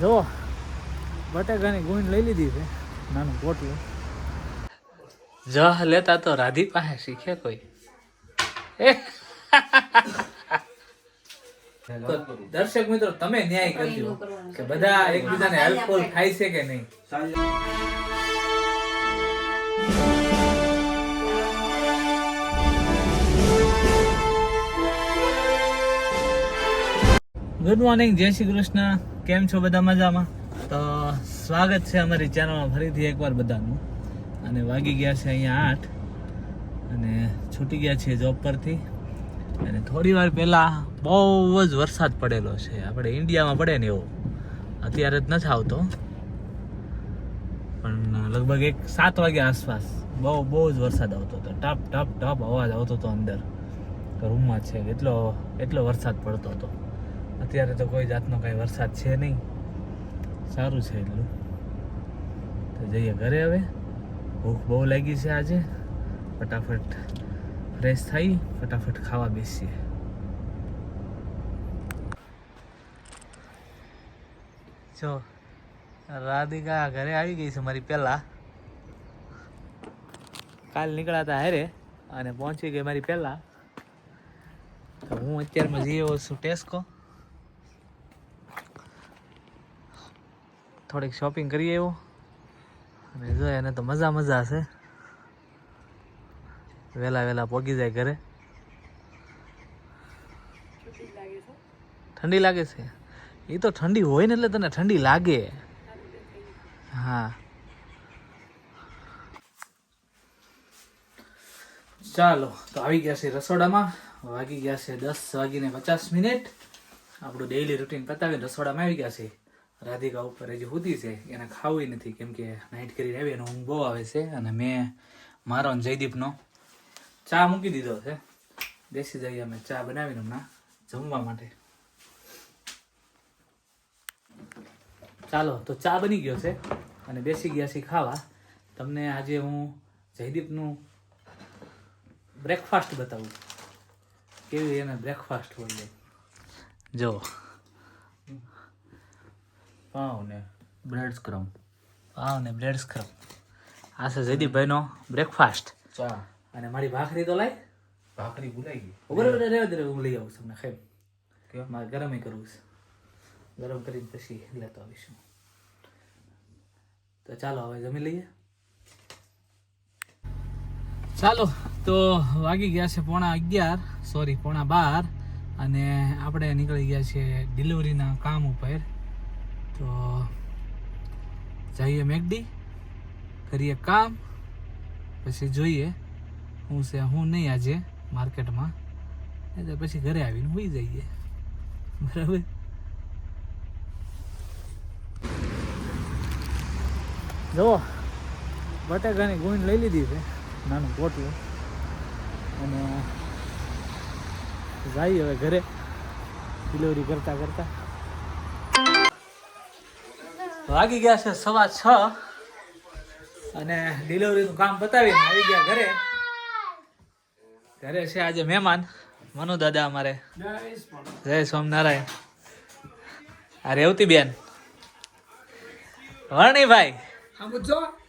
જુઓ બટાકાની ગુણ લઈ લીધી છે નાનું પોટલું. જહ લેતા તો રાધી પાસે શીખે કોઈ. દર્શક મિત્રો તમે ન્યાય કરજો કે બધા એકબીજાને હેલ્પફુલ થાય છે કે નહીં? ગુડ મોર્નિંગ જય શ્રી કૃષ્ણ. કેમ છો બધા મજામાં? તો સ્વાગત છે અમારી ચેનલમાં ફરીથી એકવાર બધાનું. અને વાગી ગયા છે અહીંયા આઠ. અને છૂટી ગયા છીએ જોબ પરથી. અને થોડી વાર પહેલાં બહુ જ વરસાદ પડેલો છે. આપણે ઇન્ડિયામાં પડે ને એવો. અત્યારે જ નથી આવતો. પણ લગભગ એક સાત વાગ્યા આસપાસ બહુ બહુ જ વરસાદ આવતો હતો. ટપ ટપ ટપ અવાજ આવતો હતો અંદર. રૂમમાં છે. એટલો એટલો વરસાદ પડતો હતો. અત્યારે તો કોઈ જાતનો કાંઈ વરસાદ છે નહીં. સારું છે એટલું. તો જઈએ ઘરે હવે. ભૂખ બહુ લાગી છે આજે. ફટાફટ ફ્રેશ થઈ, ફટાફટ ખાવા બેસીએ. જો, રાધિકા ઘરે આવી ગઈ છે મારી પહેલા. કાલ નીકળ્યા હતા હારે અને પહોંચી ગઈ મારી પહેલા. તો હું અત્યારમાં જઈ આવ્યો છું ટેસ્કો. થોડીક શોપિંગ કરી આવ્યો. અને જો એને તો મજા મજા છે વહેલા વહેલા પહોંચી જાય ઘરે. ઠંડી લાગે છે? એ તો ઠંડી હોય ને એટલે તને ઠંડી લાગે. હા. ચાલો, તો આવી ગયા છે રસોડામાં. વાગી ગયા છે દસ વાગીને પચાસ મિનિટ. આપણું ડેઈલી રૂટીન પતાવીને રસોડામાં આવી ગયા છે. રાધિકા ઉપર હજી સુધી છે. એને ખાવું નથી. કેમ કે નાઇટ કરીને આવી એનો ઊંઘ બહુ આવે છે. અને મેં મારો અને જયદીપનો ચા મૂકી દીધો છે. બેસી જઈએ અમે ચા બનાવીને હમણાં જમવા માટે. ચાલો, તો ચા બની ગયો છે. અને બેસી ગયા છે ખાવા. તમને આજે હું જયદીપનું બ્રેકફાસ્ટ બતાવું. કેવી એને બ્રેકફાસ્ટ હોય જુઓ પાવ ને બ્રેડ સ્ક્રમ પાવ ને બ્રેડ સ્ક્રમ આ છે જયદીપભાઈનો બ્રેકફાસ્ટ ચા. અને મારી ભાખરી તો લાય. ભાખરી ભૂલાઈ ગઈ. બરાબર રહેવા દે હું લઈ આવું તમને ખાઈ કે મારે ગરમ કરવું છે. ગરમ કરીને પછી લેતો આવીશું. તો ચાલો હવે જમી લઈએ. ચાલો તો વાગી ગયા છે પોણા અગિયાર. સોરી પોણા બાર. અને આપણે નીકળી ગયા છીએ ડિલિવરીના કામ ઉપર. તો જઈએ મેકડી, કરીએ કામ, પછી જોઈએ હું છે, હું નહીં આજે માર્કેટમાં. એટલે પછી ઘરે આવીને હોઈ જઈએ. બરાબર? જુઓ બટાકાની ગુણ લઈ લીધી છે, નાનું પોટલું. અને જઈએ હવે ઘરે ડિલિવરી કરતાં કરતા. વાગી ગયા છે સવા છ. અને ડિલિવરીનું કામ પતાવીને આવી ગયા ઘરે. ઘરે છે આજે મહેમાન. મનુ દાદા અમારે. જય સ્વામિનારાયણ. આ રેવતી બેન વર્ણીભાઈ.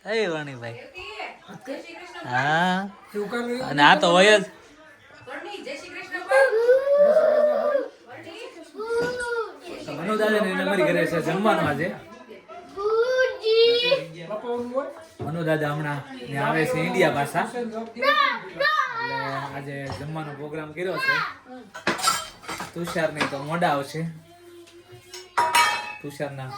એ વર્ણીભાઈ હા. અને આ તો હોય જ મનુ દાદા ને અમારી ઘરે છે જમવાનું આજે. મનુ દાદા હમણાં આવે છે ઇન્ડિયા પાછા. આજે જમવાનો પ્રોગ્રામ કર્યો છે. તુષાર ને તો મોડા આવશે. તુષારના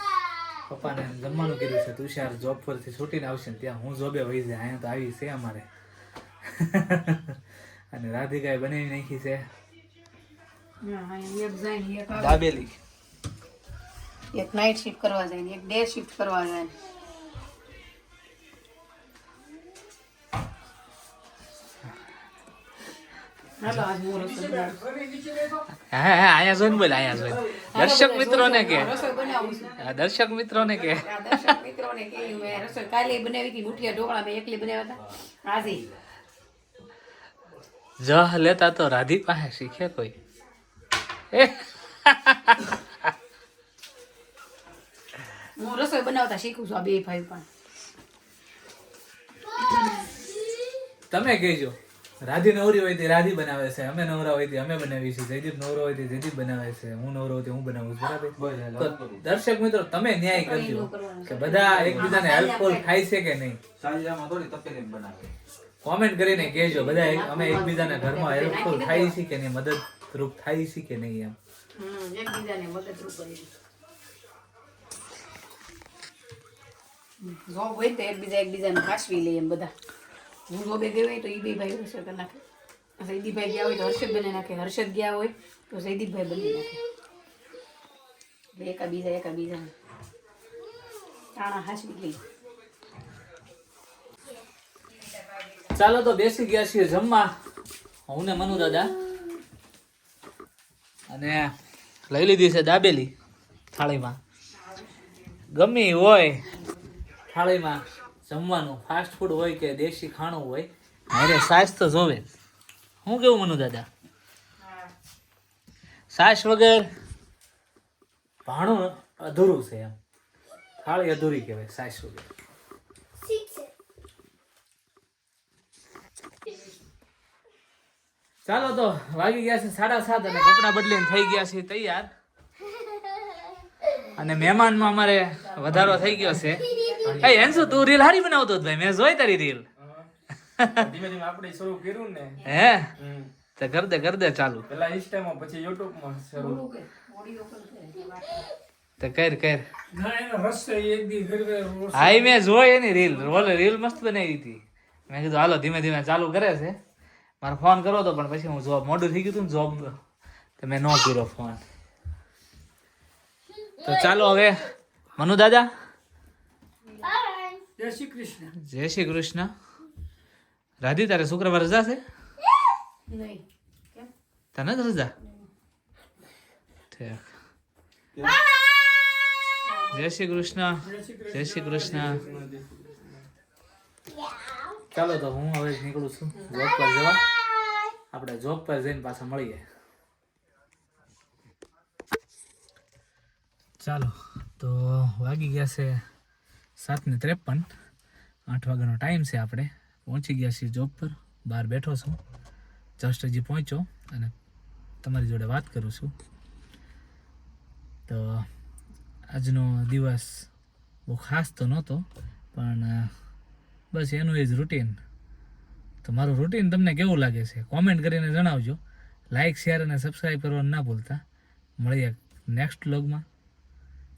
પપ્પાને જમવાનું કર્યું છે. તુષાર જોબ પરથી છૂટીને આવશે ત્યાં હું જોબે વહી જાય. અહીંયા તો આવી છે અમારે. અને રાધિકાએ બનાવી નાખી છે. દાબેલી. એક નાઇટ શિફ્ટ કરવા જાય એક ડે શિફ્ટ કરવા જાય દર્શક મિત્રો મિત્રોને કે. દર્શક મિત્રો ને કે. રસોઈ કાલે બનાવી હતી મુઠિયા ઢોકળા મેં એકલી બનાવ્યા હતા આજે જહ લેતા તો રાધી પાસે શીખે કોઈ. હું રસોઈ બનાવતા શીખું છું આ બે ભાઈ પણ. તમે કહેજો. રાધી નવરી હોય તે રાધી બનાવે છે. અમે નવરા હોય તે અમે બનાવીએ છીએ. જયદીપ નવરો હોય તે જયદીપ બનાવે છે. હું નવરો હોય તે હું બનાવું છું. બરાબર? દર્શક મિત્રો તમે ન્યાય કરજો કે બધા એકબીજાને હેલ્પફુલ થાય છે કે નહીં? સાંજમાં થોડી તપેલી બનાવે. કોમેન્ટ કરીને કહેજો. બધા અમે એકબીજાના ઘરમાં હેલ્પફુલ થાય છે કે નહીં? મદદરૂપ થાય છે કે નહીં એમ? એકબીજાને મદદરૂપ કરી હોય ને તો એકબીજા એકબીજાને ખાસવી લે એમ બધા. હું જોબે ગઈ હોય તો એ બે ભાઈ હર્ષદ નાખે. સૈદીભાઈ ગયા હોય તો હર્ષદ બની નાખે. હર્ષદ ગયા હોય તો સૈદીપભાઈ બની નાખે. એકા બીજા એકા બીજા. તાણા હાસી ગઈ ચાલો તો બેસી ગયા છીએ જમવા. હું ને મનુ દાદા. અને લઈ લીધી છે દાબેલી થાળીમાં. ગમી હોય થાળીમાં. જમવાનું ફાસ્ટ ફૂડ હોય કે દેશી ખાણું હોય? અરે સાસ તો જોવે. શું હું કેવું મનુ દાદા? સાસ વગર? ભાણું અધૂરું છે એમ. થાળી અધૂરી કહેવાય સાસ વગર. ચાલો તો વાગી ગયા છે સાડા સાત અને કપડાં બદલીને થઈ ગયા છે તૈયાર. અને મહેમાનમાં અમારે વધારો થઈ ગયો છે. એ હેન્સુ તું રીલ હારી બનાવતો ભાઈ મેં જોઈ તારી રીલ. ધીમે ધીમે આપણે શરૂ કર્યું ને. હે. તો કર દે કર દે ચાલુ. પેલા ઇન્સ્ટામાં પછી યુટ્યુબમાં શરૂ. તો કર કર. ના એનો રસ્તો એક દી ગરવે હા ઈ મેં જોઈ એની રીલ. ઓલે રીલ મસ્ત બનાવી હતી. મેં કીધું હાલો ધીમે ધીમે ચાલુ કરે છે. મારે ફોન કરો તો પણ પછી હું જોબ મોડું થઈ ગયું હતું જોબ તો મેં ન કર્યો ફોન. તો ચાલો હવે મનુ દાદા? જય શ્રી કૃષ્ણ. જય શ્રી કૃષ્ણ. રાધી તારે શુક્રવાર રજા છે? નહીં. તને જ રજા? જય શ્રી કૃષ્ણ. જય શ્રી કૃષ્ણ. ચાલો તો હું હવે નીકળું છું જોબ પર જવા. આપણે જોબ પર જઈને પાછા મળીએ. ચાલો તો વાગી ગયા છે સાત ને ત્રેપન, આઠ વાગ્યાનો ટાઈમ છે આપણે. પહોંચી ગયા છીએ જોબ પર. બહાર બેઠો છું. જસ્ટ હજી પહોંચ્યો અને તમારી જોડે વાત કરું છું. તો આજનો દિવસ બહુ ખાસ તો નહોતો, પણ બસ એનું એ જ રૂટીન તો મારું રૂટીન તમને કેવું લાગે છે? કોમેન્ટ કરીને જણાવજો. લાઇક શેર અને સબસ્ક્રાઈબ કરવાનું ના ભૂલતા. મળીએ નેક્સ્ટ વ્લોગમાં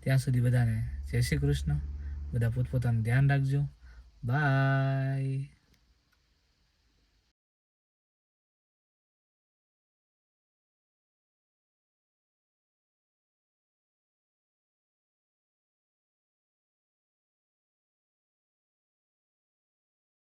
ત્યાં સુધી બધાને જય શ્રી કૃષ્ણ. બધા પોતપોતાનું ધ્યાન રાખજો બાય